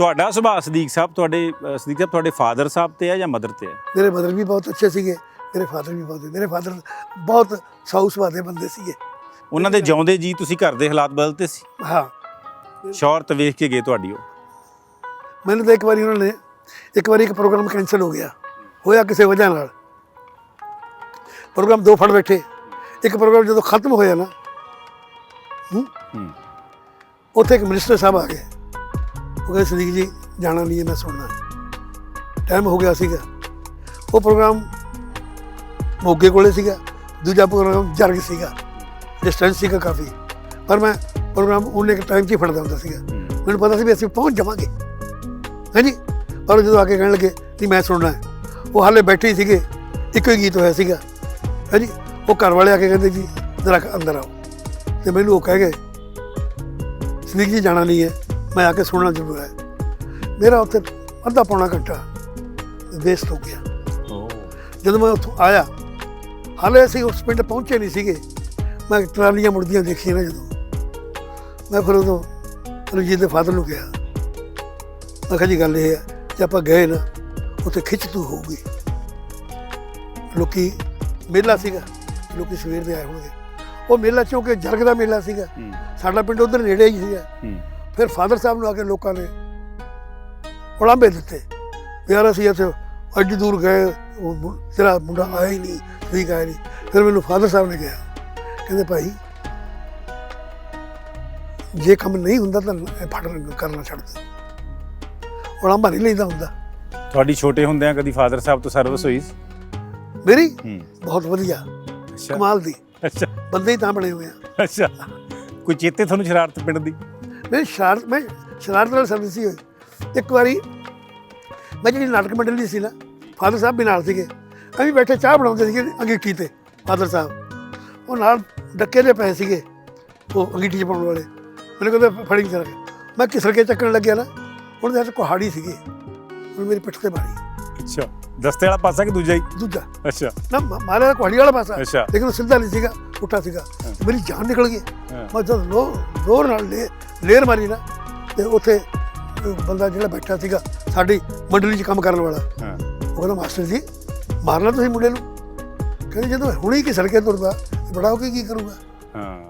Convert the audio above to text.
ਤੁਹਾਡਾ ਸੁਭਾਅ ਸਦੀਕ ਸਾਹਿਬ ਤੁਹਾਡੇ ਅ, ਸਦੀਕ ਸਾਹਿਬ ਤੁਹਾਡੇ ਫਾਦਰ ਸਾਹਿਬ ਤੇ ਹੈ ਜਾਂ ਮਦਰ ਤੇ ਹੈ? ਮੇਰੇ ਮਦਰ ਵੀ ਬਹੁਤ ਅੱਛੇ ਸੀਗੇ ਮੇਰੇ ਫਾਦਰ ਵੀ ਬਹੁਤ ਮੇਰੇ ਫਾਦਰ ਬਹੁਤ ਸਾਊ ਸੁਭਾਅ ਦੇ ਬੰਦੇ ਸੀਗੇ। ਉਹਨਾਂ ਦੇ ਜਿਉਂਦੇ ਜੀ ਤੁਸੀਂ ਘਰ ਦੇ ਹਾਲਾਤ ਬਦਲਤੇ ਸੀ? ਹਾਂ। ਸ਼ੌਹਰਤ ਵੇਖ ਕੇ ਗਏ ਤੁਹਾਡੀ ਉਹ? ਮੈਨੂੰ ਤਾਂ ਇੱਕ ਵਾਰੀ ਉਹਨਾਂ ਨੇ ਇੱਕ ਵਾਰੀ ਇੱਕ ਪ੍ਰੋਗਰਾਮ ਕੈਂਸਲ ਹੋ ਗਿਆ ਹੋਇਆ ਕਿਸੇ ਵਜ੍ਹਾ ਨਾਲ। ਪ੍ਰੋਗਰਾਮ ਦੋ ਫੜ ਬੈਠੇ ਇੱਕ ਪ੍ਰੋਗਰਾਮ ਜਦੋਂ ਖਤਮ ਹੋਇਆ ਨਾ ਹੂੰ, ਹੂੰ। ਉੱਥੇ ਇੱਕ ਮਿਨਿਸਟਰ ਸਾਹਿਬ ਆ ਗਏ। ਉਹ ਕਹਿੰਦੇ ਸਦੀਕ ਜੀ ਜਾਣਾ ਨਹੀਂ ਮੈਂ ਸੁਣਨਾ ਟਾਈਮ ਹੋ ਗਿਆ ਸੀਗਾ। ਉਹ ਪ੍ਰੋਗਰਾਮ ਮੋਗੇ ਕੋਲੇ ਸੀਗਾ ਦੂਜਾ ਪ੍ਰੋਗਰਾਮ ਜਰਗ ਸੀਗਾ। ਡਿਸਟੈਂਸ ਸੀਗਾ ਕਾਫੀ। ਪਰ ਮੈਂ ਪ੍ਰੋਗਰਾਮ ਉਹਨੇ ਇੱਕ ਟਾਈਮ 'ਚ ਹੀ ਫੜਦਾ ਹੁੰਦਾ ਸੀਗਾ। ਮੈਨੂੰ ਪਤਾ ਸੀ ਵੀ ਅਸੀਂ ਪਹੁੰਚ ਜਾਵਾਂਗੇ। ਹਾਂਜੀ? ਪਰ ਜਦੋਂ ਆ ਕੇ ਕਹਿਣ ਲੱਗੇ ਨਹੀਂ ਮੈਂ ਸੁਣਨਾ ਹੈ ਉਹ ਹਾਲੇ ਬੈਠੇ ਸੀਗੇ। ਇੱਕੋ ਹੀ ਗੀਤ ਹੋਇਆ ਸੀਗਾ। ਹਾਂਜੀ? ਉਹ ਘਰ ਵਾਲੇ ਆ ਕੇ ਕਹਿੰਦੇ ਜੀ ਜਰਾ ਅੰਦਰ ਆਓ। ਤੇ ਮੈਨੂੰ ਉਹ ਕਹਿ ਗਏ ਸਦੀਕ ਜੀ ਜਾਣਾ ਨਹੀਂ ਹੈ। ਮੈਂ ਆ ਕੇ ਸੁਣਨਾ ਜ਼ਰੂਰ ਹੈ। ਮੇਰਾ ਉੱਥੇ ਅੱਧਾ ਪੌਣਾ ਘੰਟਾ ਵੇਸਟ ਹੋ ਗਿਆ। ਜਦੋਂ ਮੈਂ ਉੱਥੋਂ ਆਇਆ ਹਾਲੇ ਅਸੀਂ ਉਸ ਪਿੰਡ ਪਹੁੰਚੇ ਨਹੀਂ ਸੀਗੇ। ਮੈਂ ਟਰਾਲੀਆਂ ਮੁੜਦੀਆਂ ਦੇਖੀਆਂ ਨਾ ਜਦੋਂ। ਮੈਂ ਫਿਰ ਉਦੋਂ ਰਣਜੀਤ ਦੇ ਫਾਦਰ ਨੂੰ ਕਿਹਾ ਮੈਂ ਕਿਹਾ ਜੀ ਗੱਲ ਇਹ ਹੈ ਜੇ ਆਪਾਂ ਗਏ ਨਾ ਉੱਥੇ ਖਿੱਚ ਤੂ ਹੋਊਗੀ। ਲੋਕੀ ਮੇਲਾ ਸੀਗਾ ਲੋਕੀ ਸਵੇਰ ਦੇ ਆਏ ਹੋਣਗੇ। ਉਹ ਮੇਲਾ ਚੌਂਕੇ ਜਰਗ ਦਾ ਮੇਲਾ ਸੀਗਾ। ਸਾਡਾ ਪਿੰਡ ਉਧਰ ਨੇੜੇ ਹੀ ਸੀਗਾ। ਫਿਰ ਫਾਦਰ ਸਾਹਿਬ ਨੂੰ ਆ ਕੇ ਲੋਕਾਂ ਨੇ ਉਲਾਂਭੇ ਦਿੱਤੇ ਯਾਰ ਅਸੀਂ ਇੱਥੇ ਅੱਡੀ ਦੂਰ ਗਏ ਤੇਰਾ ਮੁੰਡਾ ਆਇਆ ਹੀ ਨਹੀਂ ਠੀਕ ਆਇਆ ਨਹੀਂ। ਫਿਰ ਮੈਨੂੰ ਫਾਦਰ ਸਾਹਿਬ ਨੇ ਕਿਹਾ ਕਹਿੰਦੇ ਭਾਈ ਜੇ ਕੰਮ ਨਹੀਂ ਹੁੰਦਾ ਤਾਂ ਫੜ ਕਰਨਾ ਛੱਡ ਦੇ। ਉਲਾਂਭਾ ਨਹੀਂ ਲੈਂਦਾ ਹੁੰਦਾ। ਤੁਹਾਡੀ ਛੋਟੇ ਹੁੰਦਿਆਂ ਕਦੀ ਫਾਦਰ ਸਾਹਿਬ ਤੋਂ ਸਰਵਿਸ ਹੋਈ? ਮੇਰੀ? ਬਹੁਤ ਵਧੀਆ। ਕਮਾਲ ਦੀ। ਅੱਛਾ। ਬੰਦੇ ਹੀ ਤਾਂ ਬਣੇ ਹੋਏ ਆ। ਅੱਛਾ। ਕੋਈ ਚੇਤੇ ਤੁਹਾਨੂੰ ਸ਼ਰਾਰਤ ਪਿੰਡ ਦੀ? ਮੈਂ ਸ਼ਰਾਰਤ ਮੈਂ ਸ਼ਰਾਰਤ ਨਾਲ ਸਰਵਿਸ ਹੀ ਹੋਈ ਇੱਕ ਵਾਰੀ ਮੈਂ ਜਿਹੜੀ ਨਾਟਕ ਮੰਡਲੀ ਸੀ ਨਾ ਫਾਦਰ ਸਾਹਿਬ ਵੀ ਨਾਲ ਸੀਗੇ। ਅਸੀਂ ਬੈਠੇ ਚਾਹ ਬਣਾਉਂਦੇ ਸੀਗੇ ਅੰਗੀਠੀ ਤੇ ਫਾਦਰ ਸਾਹਿਬ। ਉਹ ਨਾਲ ਡੱਕੇ ਦੇ ਪਏ ਸੀਗੇ ਉਹ ਅੰਗੀਠੀ 'ਚ ਪਾਉਣ ਵਾਲੇ। ਮੈਨੂੰ ਕਹਿੰਦੇ ਫੜੀ ਚਲ ਮੈਂ ਕਿਸਰ ਕੇ ਚੱਕਣ ਲੱਗਿਆ ਨਾ ਉਹਨਾਂ ਦੇ ਹੱਥ ਕੁਹਾੜੀ ਸੀਗੀ। ਉਹ ਮੇਰੀ ਪਿੱਠ ਤੇ ਮਾਰੀ। ਅੱਛਾ। ਦਸਤੇ ਵਾਲਾ ਪਾਸਾ ਕਿ ਦੂਜਾ ਹੀ? ਦੂਜਾ। ਅੱਛਾ। ਨਾ ਮ- ਮਾਰਿਆ ਤਾਂ ਕੁਹਾੜੀ ਵਾਲਾ ਪਾਸਾ ਅੱਛਾ। ਲੇਕਿਨ ਸਿੱਧਾ ਨਹੀਂ ਸੀਗਾ। ਪੁੱਠਾ ਸੀਗਾ। ਮੇਰੀ ਜਾਨ ਨਿਕਲ ਗਈ। ਮੈਂ ਜਦ ਲੋ ਜ਼ੋਰ ਨਾਲ ਲੇ ਲੇਰ ਮਾਰੀ ਨਾ ਤੇ ਉੱਥੇ ਬੰਦਾ ਜਿਹੜਾ ਬੈਠਾ ਸੀਗਾ ਸਾਡੀ ਮੰਡਲੀ 'ਚ ਕੰਮ ਕਰਨ ਵਾਲਾ। ਉਹ ਕਹਿੰਦਾ ਮਾਸਟਰ ਜੀ ਮਾਰਨਾ ਤੁਸੀਂ ਮੁੰਡੇ ਨੂੰ? ਕਹਿੰਦੇ ਜਦੋਂ ਹੁਣੇ ਹੀ ਕਿ ਸੜਕੇ ਤੁਰਦਾ ਬੜਾ ਹੋ ਕੇ ਕੀ ਕਰੂਗਾ? ਹਾਂ।